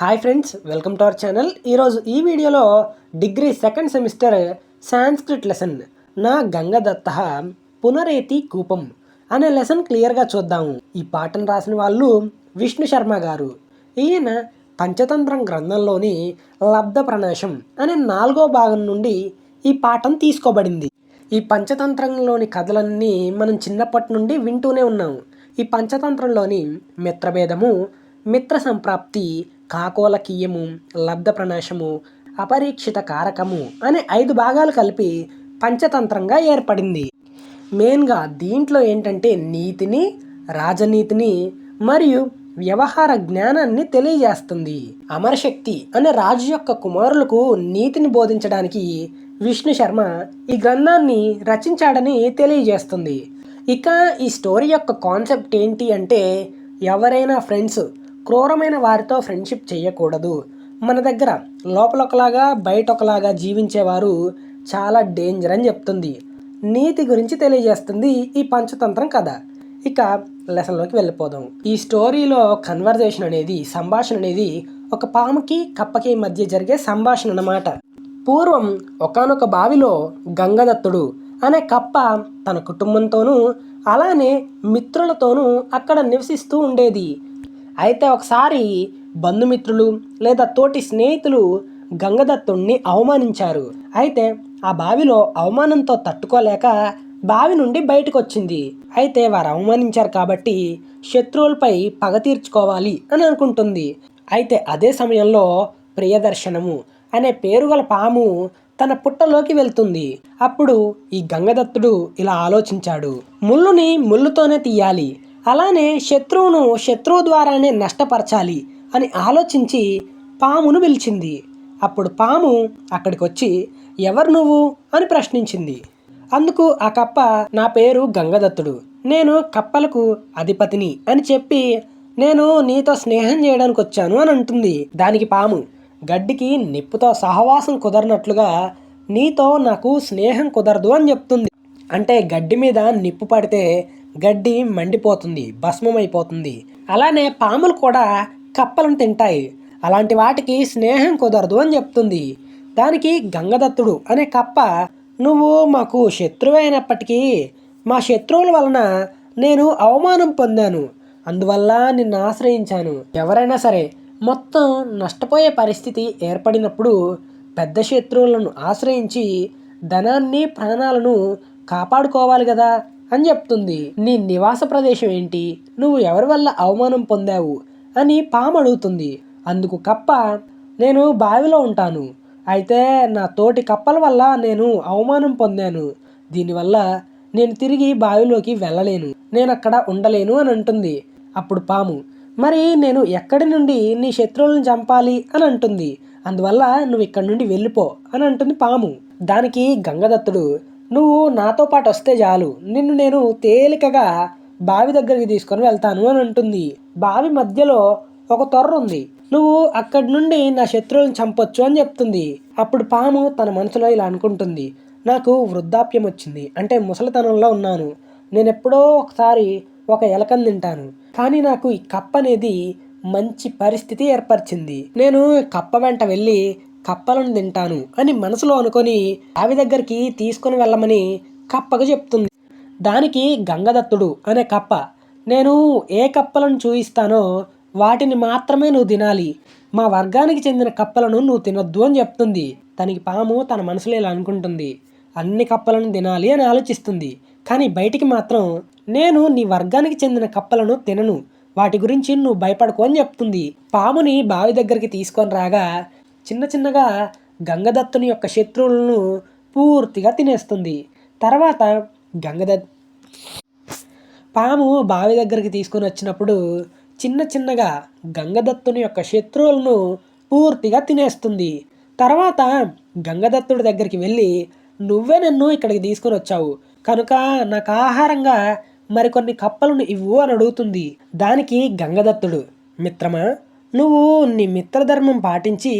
Hi friends welcome to our channel. ఈరోజు ఈ వీడియోలో degree second semester Sanskrit lesson నా గంగదత్త పునరేతి కూపం అనే లెసన్ క్లియర్గా చూద్దాము ఈ పాటను రాసిన వాళ్ళు విష్ణు శర్మ గారు. ఈయన పంచతంత్రం గ్రంథంలోని లబ్ధ ప్రణాశం అనే నాలుగో భాగం నుండి ఈ పాఠం తీసుకోబడింది. ఈ పంచతంత్రంలోని కథలన్నీ మనం చిన్నప్పటి నుండి వింటూనే ఉన్నాము ఈ పంచతంత్రంలోని మిత్రభేదము మిత్ర సంప్రాప్తి కాకోలకీయము లబ్ధ ప్రణాశము అపరీక్షిత కారకము అనే ఐదు భాగాలు కలిపి పంచతంత్రంగా ఏర్పడింది. మెయిన్గా దీంట్లో ఏంటంటే నీతిని రాజనీతిని మరియు వ్యవహార జ్ఞానాన్ని తెలియజేస్తుంది. అమరశక్తి అనే రాజు యొక్క కుమారులకు నీతిని బోధించడానికి విష్ణు శర్మ ఈ గ్రంథాన్ని రచించాడని తెలియజేస్తుంది. ఇక ఈ స్టోరీ యొక్క కాన్సెప్ట్ ఏంటి అంటే ఎవరైనా ఫ్రెండ్స్ క్రూరమైన వారితో ఫ్రెండ్షిప్ చేయకూడదు. మన దగ్గర లోపల ఒకలాగా బయట ఒకలాగా జీవించేవారు చాలా డేంజర్ అని చెప్తుంది. నీతి గురించి తెలియజేస్తుంది ఈ పంచతంత్రం కథ. ఇక లెసన్లోకి వెళ్ళిపోదాం. ఈ స్టోరీలో కన్వర్జేషన్ అనేది సంభాషణ అనేది ఒక పాముకి కప్పకి మధ్య జరిగే సంభాషణ అన్నమాట. పూర్వం ఒకానొక బావిలో గంగదత్తుడు అనే కప్ప తన కుటుంబంతోనూ అలానే మిత్రులతోనూ అక్కడ నివసిస్తూ ఉండేది. అయితే ఒకసారి బంధుమిత్రులు లేదా తోటి స్నేహితులు గంగదత్తుణ్ణి అవమానించారు. అయితే ఆ బావిలో అవమానంతో తట్టుకోలేక బావి నుండి బయటకు వచ్చింది అయితే వారు అవమానించారు కాబట్టి శత్రువులపై పగ తీర్చుకోవాలి అని అనుకుంటుంది. అయితే అదే సమయంలో ప్రియదర్శనము అనే పేరుగల పాము తన పుట్టలోకి వెళ్తుంది. అప్పుడు ఈ గంగదత్తుడు ఇలా ఆలోచించాడు. ముళ్ళుని ముళ్ళుతోనే తీయాలి. అలానే శత్రువును శత్రువు ద్వారానే నష్టపరచాలి అని ఆలోచించి పామును పిలిచింది. అప్పుడు పాము అక్కడికి వచ్చి ఎవరు నువ్వు? అని ప్రశ్నించింది. అందుకు ఆ కప్ప నా పేరు గంగదత్తుడు. నేను కప్పలకు అధిపతిని అని చెప్పి నేను నీతో స్నేహం చేయడానికి వచ్చాను అని అంటుంది దానికి పాము. గడ్డికి నిప్పుతో సహవాసం కుదరనట్లుగా నీతో నాకు స్నేహం కుదరదు అని చెప్తుంది. అంటే గడ్డి మీద నిప్పు పడితే గడ్డి మండిపోతుంది భస్మమైపోతుంది. అలానే పాములు కూడా కప్పలను తింటాయి. అలాంటి వాటికి స్నేహం కుదరదు అని చెప్తుంది. దానికి గంగదత్తుడు అనే కప్ప నువ్వు మాకు శత్రువు అయినప్పటికీ మా శత్రువుల వలన నేను అవమానం పొందాను. అందువల్ల నిన్ను ఆశ్రయించాను. ఎవరైనా సరే మొత్తం నష్టపోయే పరిస్థితి ఏర్పడినప్పుడు పెద్ద శత్రువులను ఆశ్రయించి ధనాన్ని ప్రాణాలను కాపాడుకోవాలి కదా. అని చెప్తుంది. నీ నివాస ప్రదేశం ఏంటి? నువ్వు ఎవరి వల్ల అవమానం పొందావు? అని పాము అడుగుతుంది. అందుకు కప్ప నేను బావిలో ఉంటాను. అయితే నా తోటి కప్పల వల్ల నేను అవమానం పొందాను. దీనివల్ల నేను తిరిగి బావిలోకి వెళ్ళలేను. నేను అక్కడ ఉండలేను అని అంటుంది. అప్పుడు పాము మరి నేను ఎక్కడి నుండి నీ శత్రువులను చంపాలి అని అంటుంది. అందువల్ల నువ్వు ఇక్కడి నుండి వెళ్ళిపో అని అంటుంది పాము. దానికి గంగదత్తుడు నువ్వు నాతో పాటు వస్తే చాలు. నిన్ను నేను తేలికగా బావి దగ్గరికి తీసుకొని వెళ్తాను అని అంటుంది. బావి మధ్యలో ఒక తొర్ర ఉంది. నువ్వు అక్కడి నుండి నా శత్రువులను చంపొచ్చు అని చెప్తుంది. అప్పుడు పాము తన మనసులో ఇలా అనుకుంటుంది. నాకు వృద్ధాప్యం వచ్చింది. అంటే ముసలితనంలో ఉన్నాను. నేను ఎప్పుడో ఒకసారి ఒక ఎలకను తింటాను. కానీ నాకు ఈ కప్ప అనేది మంచి పరిస్థితి ఏర్పరిచింది. నేను కప్ప వెంట వెళ్ళి కప్పలను తింటాను అని మనసులో అనుకొని ఆవి దగ్గరికి తీసుకొని వెళ్ళమని కప్పకు చెప్తుంది. దానికి గంగదత్తుడు అనే కప్ప నేను ఏ కప్పలను చూయిస్తానో వాటిని మాత్రమే నువ్వు తినాలి. మా వర్గానికి చెందిన కప్పలను నువ్వు తినొద్దు అని చెప్తుంది. తనకి పాము తన మనసులో ఇలా అనుకుంటుంది. అన్ని కప్పలను తినాలి అని ఆలోచిస్తుంది. కానీ బయటికి మాత్రం నేను నీ వర్గానికి చెందిన కప్పలను తినను. వాటి గురించి నువ్వు భయపడకు అని చెప్తుంది. పాముని బావి దగ్గరికి తీసుకొని రాగా చిన్న చిన్నగా గంగదత్తుని యొక్క శత్రువులను పూర్తిగా తినేస్తుంది. తర్వాత గంగదత్ పాము బావి దగ్గరికి తీసుకొని వచ్చినప్పుడు చిన్న చిన్నగా గంగదత్తుని యొక్క శత్రువులను పూర్తిగా తినేస్తుంది. తర్వాత గంగదత్తుడి దగ్గరికి వెళ్ళి నువ్వే నన్ను ఇక్కడికి తీసుకొని వచ్చావు. కనుక నాకు ఆహారంగా మరికొన్ని కప్పలను ఇవ్వు అని అడుగుతుంది. దానికి గంగదత్తుడు మిత్రమా నువ్వు నీ మిత్రధర్మం పాటించి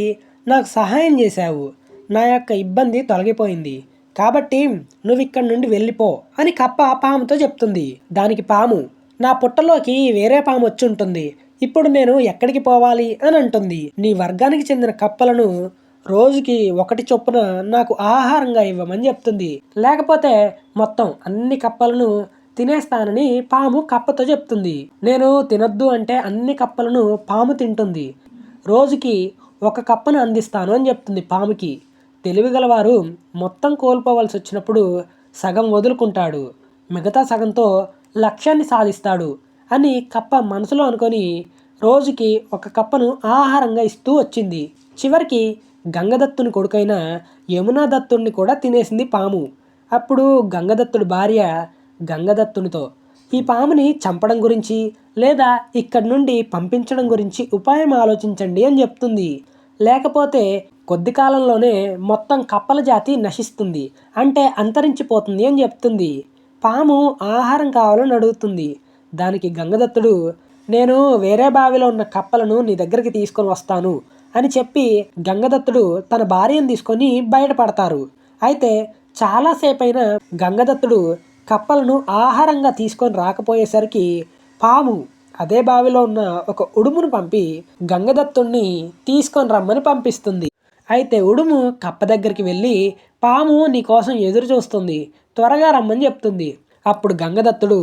నాకు సహాయం చేశావు. నా యొక్క ఇబ్బంది తొలగిపోయింది. కాబట్టి నువ్వు ఇక్కడి నుండి వెళ్ళిపో అని కప్ప పాముతో చెప్తుంది. దానికి పాము నా పుట్టలోకి వేరే పాము వచ్చి ఉంటుంది. ఇప్పుడు నేను ఎక్కడికి పోవాలి అని అంటుంది. నీ వర్గానికి చెందిన కప్పలను రోజుకి ఒకటి చొప్పున నాకు ఆహారంగా ఇవ్వమని చెప్తుంది. లేకపోతే మొత్తం అన్ని కప్పలను తినేస్తానని పాము కప్పతో చెప్తుంది. నేను తినొద్దు అంటే అన్ని కప్పలను పాము తింటుంది. రోజుకి ఒక కప్పను అందిస్తాను అని చెప్తుంది పాముకి. తెలివిగలవారు మొత్తం కోల్పోవలసి వచ్చినప్పుడు సగం వదులుకుంటాడు. మిగతా సగంతో లక్ష్యాన్ని సాధిస్తాడు అని కప్ప మనసులో అనుకొని రోజుకి ఒక కప్పను ఆహారంగా ఇస్తూ వచ్చింది. చివరికి గంగదత్తుని కొడుకైన యమునా దత్తుడిని కూడా తినేసింది పాము. అప్పుడు గంగదత్తుడి భార్య గంగదత్తునితో. ఈ పాముని చంపడం గురించి లేదా ఇక్కడి నుండి పంపించడం గురించి ఉపాయం ఆలోచించండి అని చెప్తుంది. లేకపోతే కొద్ది కాలంలోనే మొత్తం కప్పల జాతి నశిస్తుంది అంటే అంతరించిపోతుంది అని చెప్తుంది. పాము ఆహారం కావాలని అడుగుతుంది. దానికి గంగదత్తుడు నేను వేరే బావిలో ఉన్న కప్పలను నీ దగ్గరికి తీసుకొని వస్తాను అని చెప్పి గంగదత్తుడు తన భార్యను తీసుకొని బయటపడతారు. అయితే చాలాసేపైన గంగదత్తుడు కప్పలను ఆహారంగా తీసుకొని రాకపోయేసరికి పాము అదే బావిలో ఉన్న ఒక ఉడుమును పంపి గంగదత్తుణ్ణి తీసుకొని రమ్మని పంపిస్తుంది. అయితే ఉడుము కప్ప దగ్గరికి వెళ్ళి పాము నీ కోసం ఎదురు చూస్తుంది త్వరగా రమ్మని చెప్తుంది. అప్పుడు గంగదత్తుడు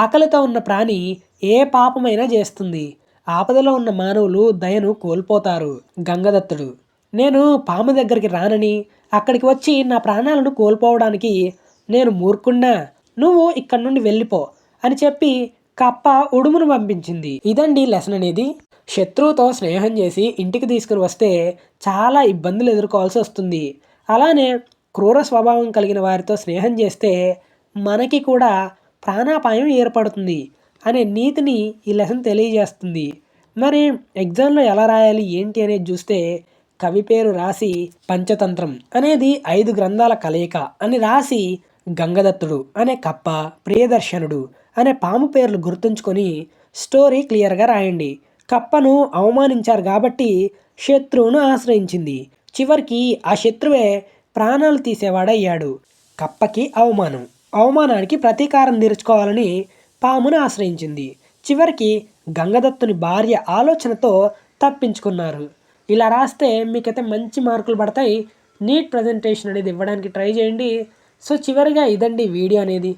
ఆకలితో ఉన్న ప్రాణి ఏ పాపమైనా చేస్తుంది. ఆపదలో ఉన్న మానవులు దయను కోల్పోతారు. గంగదత్తుడు నేను పాము దగ్గరికి రానని అక్కడికి వచ్చి నా ప్రాణాలను కోల్పోవడానికి నేను మూర్ఖున్నా నువ్వు ఇక్కడి నుండి వెళ్ళిపో అని చెప్పి కప్ప ఉడుమును పంపించింది. ఇదండి లెసన్ అనేది. శత్రువుతో స్నేహం చేసి ఇంటికి తీసుకుని వస్తే చాలా ఇబ్బందులు ఎదుర్కోవాల్సి వస్తుంది. అలానే క్రూర స్వభావం కలిగిన వారితో స్నేహం చేస్తే మనకి కూడా ప్రాణాపాయం ఏర్పడుతుంది అనే నీతిని ఈ లెసన్ తెలియజేస్తుంది. మరి ఎగ్జామ్లో ఎలా రాయాలి ఏంటి అనేది చూస్తే కవి పేరు రాసి పంచతంత్రం అనేది ఐదు గ్రంథాల కలయిక అని రాసి గంగదత్తుడు అనే కప్ప ప్రియదర్శనుడు అనే పాము పేర్లు గుర్తుంచుకొని స్టోరీ క్లియర్గా రాయండి. కప్పను అవమానించారు కాబట్టి శత్రువును ఆశ్రయించింది. చివరికి ఆ శత్రువే ప్రాణాలు తీసేవాడయ్యాడు. కప్పకి అవమానం. అవమానానికి ప్రతీకారం తీర్చుకోవాలని పామును ఆశ్రయించింది. చివరికి గంగదత్తుని భార్య ఆలోచనతో తప్పించుకున్నారు. ఇలా రాస్తే మీకైతే మంచి మార్కులు పడతాయి. నీట్ ప్రజెంటేషన్ అనేది ఇవ్వడానికి ట్రై చేయండి. సో చివరిగా ఇదండి వీడియో అనేది.